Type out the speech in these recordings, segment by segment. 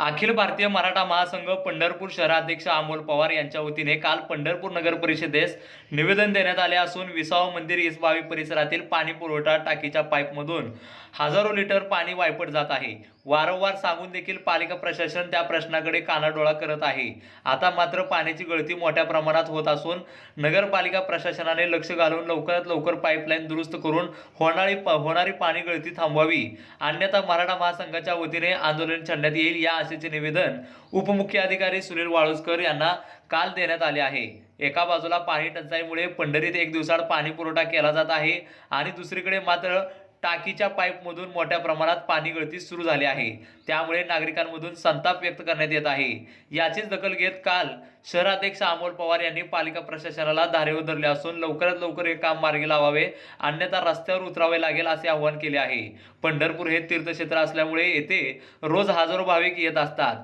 अखिल भारतीय मराठा महासंघ पंढरपूर शहराध्यक्ष अमोल पवार यांच्या वतीने काल पंढरपूर नगर परिषदेस निवेदन देण्यात आले असून विसाव मंदिर इसबावी परिसरातील पाणी पुरवठा टाकीच्या पाईपमधून हजारो लिटर पाणी वायपट जात आहे. वारंवार सांगून देखील पालिका प्रशासन त्या प्रश्नाकडे कानाडोळा करत आहे. आता मात्र पाण्याची गळती मोठ्या प्रमाणात होत असून नगरपालिका प्रशासनाने लक्ष घालून लवकरात लवकर पाईपलाईन दुरुस्त करून होणारी होणारी पाणी गळती थांबवावी. अन्यथा मराठा महासंघाच्या वतीने आंदोलन छेडण्यात येईल या आशेचे निवेदन उपमुख्य अधिकारी सुनील वाळुसकर यांना काल देण्यात आले आहे. एका बाजूला पाणी टंचाईमुळे पंढरीत एक दिवसाआड पाणी पुरवठा केला जात आहे आणि दुसरीकडे मात्र टाकीच्या पाईपमधून मोठ्या प्रमाणात पाणी गळती सुरू झाली आहे. त्यामुळे नागरिकांमधून संताप व्यक्त करण्यात येत आहे. याचीच दखल घेत काल शहराध्यक्ष अमोल पवार यांनी पालिका प्रशासनाला धारेवर धरले असून लवकरात लवकर हे काम मार्गी लावावे अन्यथा रस्त्यावर उतरावे लागेल असे आवाहन केले आहे. पंढरपूर हे तीर्थक्षेत्र असल्यामुळे येथे रोज हजारो भाविक येत असतात.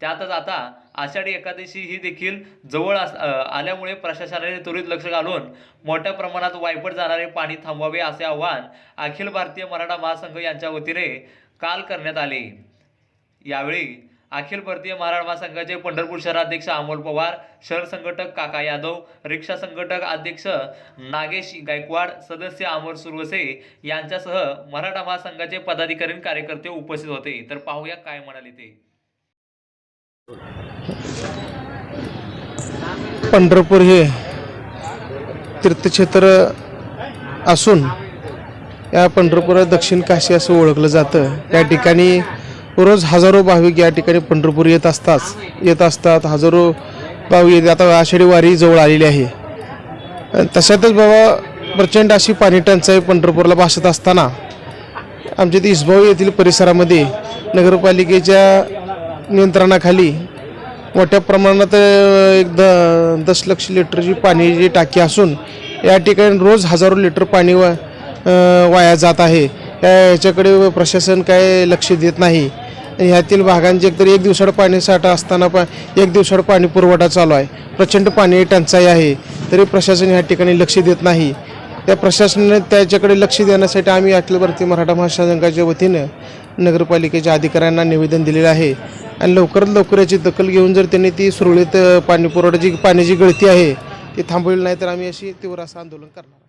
त्यातच आता आषाढी एकादशी ही देखील जवळ अस आल्यामुळे प्रशासनाने त्वरित लक्ष घालून मोठ्या प्रमाणात वायपट जाणारे पाणी थांबवावे असे आवाहन अखिल भारतीय मराठा महासंघ यांच्या वतीने काल करण्यात आले. यावेळी अखिल भारतीय मराठा महासंघाचे पंढरपूर शहराध्यक्ष अमोल पवार शहर संघटक काका यादव रिक्षा संघटक अध्यक्ष नागेश गायकवाड सदस्य अमर सुरवसे यांच्यासह मराठा महासंघाचे पदाधिकारी कार्यकर्ते उपस्थित होते. तर पाहूया काय म्हणाले ते. पंढरपूर हे तीर्थक्षेत्र असून या पंढरपुरात दक्षिण काशी असं ओळखलं जातं. या ठिकाणी रोज हजारो भाविक या ठिकाणी पंढरपूर येत असतात येत असतात. हजारो भाविक आता आषाढी वारी जवळ आलेली आहे. तशातच बाबा प्रचंड अशी पाणी टंचाई पंढरपूरला भासत असताना आमच्या इथे इसभाऊ येथील परिसरामध्ये नगरपालिकेच्या नियंत्रणाखाली मोठ्या प्रमाणात एक द दशलक्ष लिटरची पाण्याची टाकी असून या ठिकाणी रोज हजारो लिटर पाणी वा वाया जात आहे. या याच्याकडे प्रशासन काय लक्ष देत नाही. ह्यातील भागांचे एकतर एक दिवसाड पाणी साठा असताना पा एक दिवसाड पाणी पुरवठा चालू आहे. प्रचंड पाणी टंचाई आहे. तरी प्रशासन ह्या ठिकाणी लक्ष देत नाही. त्या प्रशासनाने त्याच्याकडे लक्ष देण्यासाठी आम्ही अखिल भारतीय मराठा महासंघाच्या वतीनं नगरपालिकेच्या अधिकाऱ्यांना निवेदन दिलेलं आहे. आणि लवकरात लवकर याची दखल घेऊन जर त्यांनी ती सुरळीत अ, पाणी पुरवठ्याची पाण्याची गळती आहे ती थांबवली नाही तर आम्ही अशी तीव्र असं आंदोलन करणार